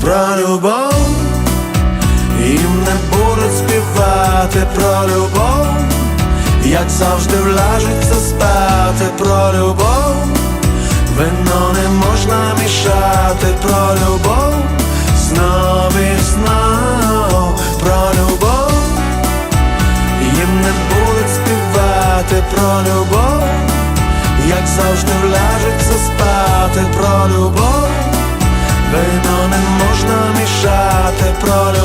про любов, їм не будуть співати про любов, як завжди вляжеться спати про любов, вино не можна мішати про любов, знов і знов про любов, їм не будуть співати про любов, як завжди вляжеться спати про любов. Вино не можна мішати про